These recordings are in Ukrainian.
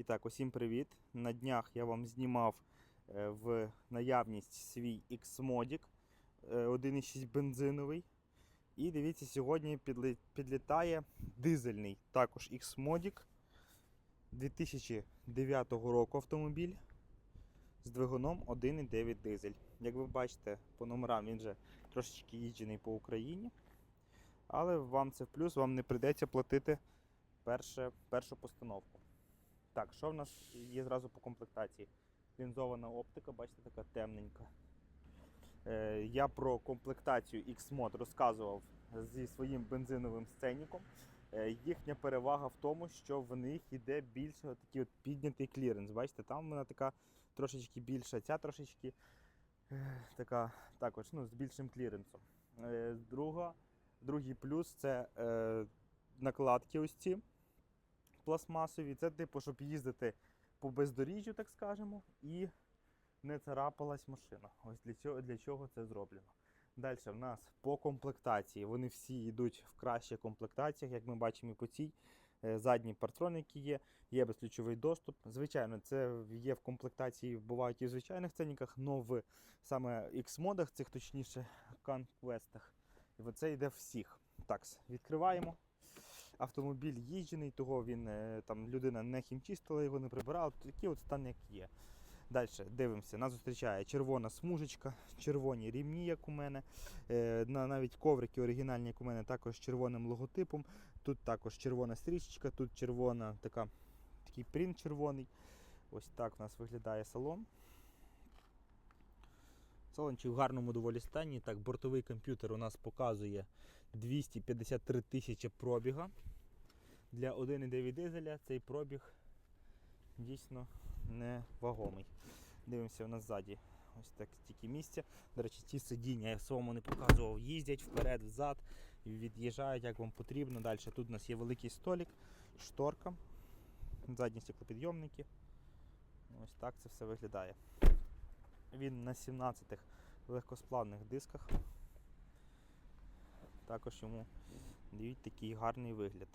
І так, усім привіт. На днях я вам знімав е, в наявність свій X-Modic е, 1.6 бензиновий. І дивіться, сьогодні підлітає дизельний також X-Modic 2009 року автомобіль з двигуном 1.9 дизель. Як ви бачите, по номерам він вже трошечки їжджений по Україні. Але вам це в плюс, вам не прийдеться платити перше, першу постановку. Так, що в нас є зразу по комплектації? Лінзована оптика, бачите, така темненька. Е, я про комплектацію X-Mod розказував зі своїм бензиновим сценіком. Е, їхня перевага в тому, що в них йде більше такий от піднятий кліренс. Бачите, там вона така трошечки більша, ця трошечки е, така також ну, з більшим кліренсом. Е, друга, другий плюс це е, накладки ось ці пластмасові. Це типу, щоб їздити по бездоріжжю, так скажемо, і не царапалась машина. Ось для цього, для чого це зроблено. Далі в нас по комплектації. Вони всі йдуть в кращих комплектаціях, як ми бачимо і по цій. Е, Задні партроники є, є безключовий доступ. Звичайно, це є в комплектації, бувають і в звичайних ценниках, але в саме X-модах, цих точніше Conquest. І оце йде всіх. Так, відкриваємо. Автомобіль їжджений, того він е, там людина не хімчистила, його не прибирала. Такий от стан, як є. Далі дивимося. Нас зустрічає червона смужечка, червоні рівні, як у мене. Е, навіть коврики оригінальні, як у мене, також з червоним логотипом. Тут також червона стрічечка, тут червона така, такий принт червоний. Ось так у нас виглядає салон. Салончик в гарному доволі стані. Так, бортовий комп'ютер у нас показує 253 тисячі пробіга. Для 1,9 дизеля цей пробіг дійсно невагомий. Дивимося у нас ззаді. Ось так стільки місця. До речі, ті сидіння я своєму не показував. Їздять вперед, взад, від'їжджають, як вам потрібно. Далі тут у нас є великий столик, шторка, задні стеклопідйомники. Ось так це все виглядає. Він на 17 легкосплавних дисках. Також йому дають такий гарний вигляд.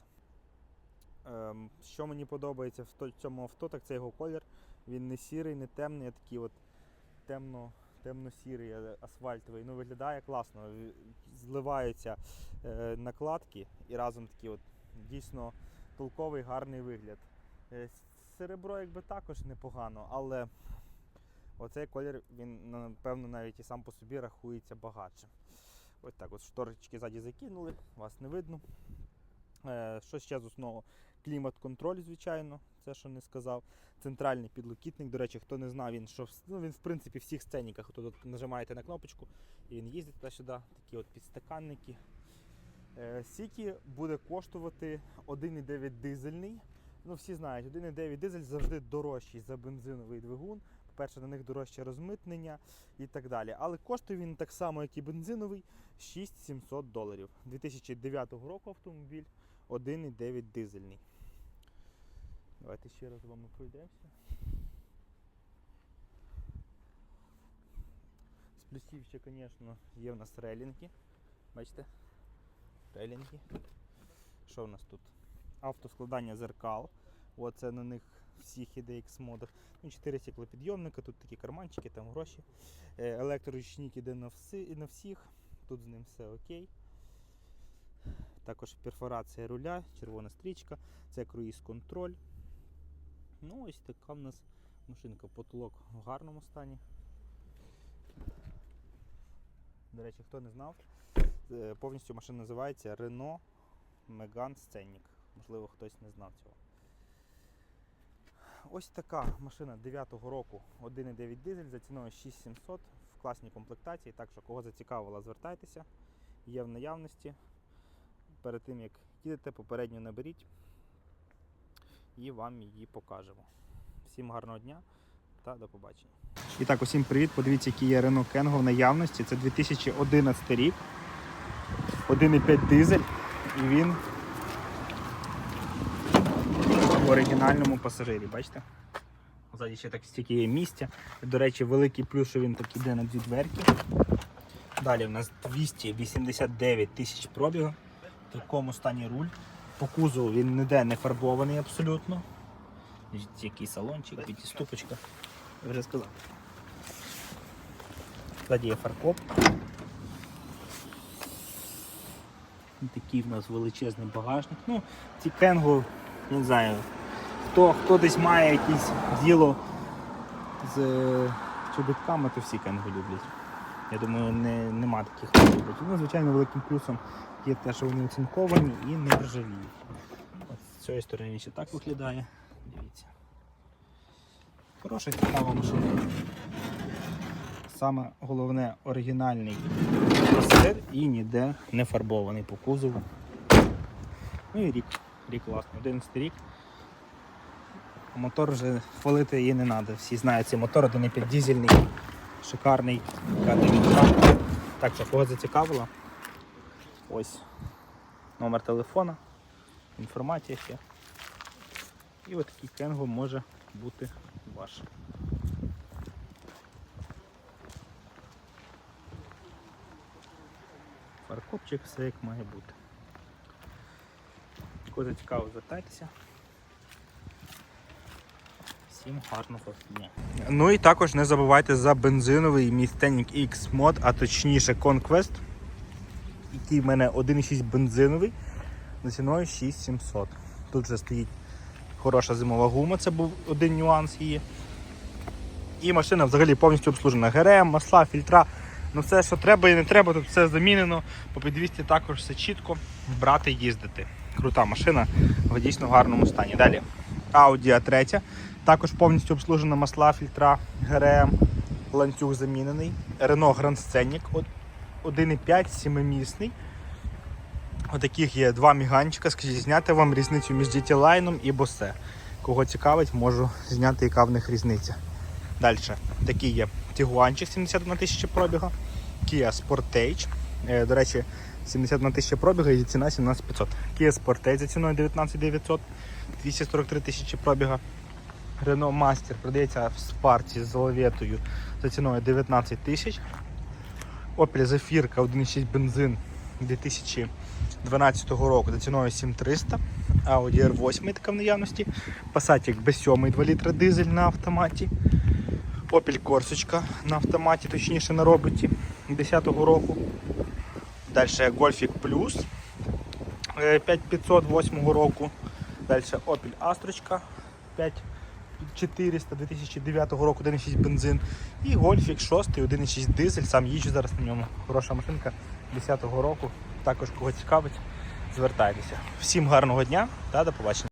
Ем, що мені подобається в цьому авто, так це його колір. Він не сірий, не темний, а такий от темно, темно-сірий, е, асфальтовий. Ну, виглядає класно. Зливаються е, накладки і разом такий от дійсно толковий, гарний вигляд. Е, серебро якби також непогано, але оцей колір, він напевно навіть і сам по собі рахується багатшим. Ось так от шторочки ззаді закинули, вас не видно. Е, що ще з основного? Клімат-контроль, звичайно, це що не сказав. Центральний підлокітник. До речі, хто не знав, він що ну, він в принципі в всіх сценіках. Тут нажимаєте на кнопочку і він їздить туди-сюди. Такі от підстаканники. Е, Скільки буде коштувати 1,9 дизельний. Ну, всі знають, 1,9 дизель завжди дорожчий за бензиновий двигун. По-перше, на них дорожче розмитнення і так далі. Але коштує він так само, як і бензиновий, 6700 доларів. 2009 року автомобіль 1,9 дизельний. Давайте ще раз з вами пройдемося. З плюсів ще, звісно, є в нас релінги. Бачите? Релінги. Що в нас тут? Автоскладання зеркал. Оце на них всіх іде X-модах. Ну, 4 стеклопідйомника, тут такі карманчики, там гроші. Е, Електроручник іде на, всі, на всіх. Тут з ним все окей. Також перфорація руля, червона стрічка, це круїз-контроль. Ну, ось така в нас машинка. Потолок в гарному стані. До речі, хто не знав, е, повністю машина називається Renault Megane Scenic. Можливо, хтось не знав цього. Ось така машина 9-го року 1,9 дизель за ціною 6700 в класній комплектації. Так що, кого зацікавило, звертайтеся. Є в наявності. Перед тим як їдете, попередньо наберіть і вам її покажемо. Всім гарного дня та до побачення. І так, усім привіт. Подивіться, який є Renault Kangoo в наявності. Це 2011 рік. 1,5 дизель. І він в оригінальному пасажирі, бачите? Ззаді ще так стільки є місця. До речі, великий плюс, що він так іде на дві дверки. Далі в нас 289 тисяч пробігу. В такому стані руль. По кузову він ніде не фарбований абсолютно. Який салончик, дивіться. Я вже сказав. Ззаді є фаркоп. Такий в нас величезний багажник. Ну, ці кенгу, не знаю, хто, хто десь має якесь діло з чобітками, то всі кенгу люблять. Я думаю, не, нема таких, хто. Ну, звичайно, великим плюсом є те, що вони оцинковані і не ржавіють. З цієї сторони ще так виглядає. Дивіться. Хороша цікава машина. Саме головне оригінальний пасажир і ніде не фарбований по кузову. Ну і рік. Рік класний, 11 рік. Мотор вже хвалити її не треба. Всі знають цей мотор 1,5 дизельний, шикарний, К9. Так, що кого зацікавило? Ось номер телефона, інформація ще. І от такий кенго може бути ваш. Фаркопчик, все як має бути. Кого зацікаво, звертайтеся. Всім гарного дня. Ну і також не забувайте за бензиновий Mustang X Mod, а точніше Conquest, який в мене 1,6 бензиновий за ціною 6700. Тут вже стоїть хороша зимова гума, це був один нюанс її. І машина взагалі повністю обслужена. ГРМ, масла, фільтра. Ну все, що треба і не треба, тут все замінено. По підвісті також все чітко брати їздити. Крута машина в дійсно гарному стані. Далі Audi A3. Також повністю обслужена масла, фільтра, ГРМ, ланцюг замінений. Renault Grand Scenic 1,5 7-місний. Отаких є два міганчика. Скажіть, зняти вам різницю між GT-Line і Bose. Кого цікавить, можу зняти, яка в них різниця. Далі, такий є Тігуанчик 71 тисяча пробіга, Kia Sportage. Е, До речі, 71 тисяча пробіга і ціна 17500. Kia Sportage за ціною 19900, 243 тисячі пробіга. Renault Master продається в спарці з лаветою за ціною 19 тисяч. Opel Zafirka 1.6 бензин 2012 року за ціною 7300. Audi R8 така в наявності. Passat B7 2 літра дизель на автоматі. Opel Corsica на автоматі, точніше на роботі 10 року. Далі Гольфік Плюс е, 5508 року. Далі Opel Астрочка 5400 2009 року 1.6 бензин. І Гольфік 6 1.6 дизель. Сам їжджу зараз на ньому. Хороша машинка 10 року. Також кого цікавить, звертайтеся. Всім гарного дня та до побачення.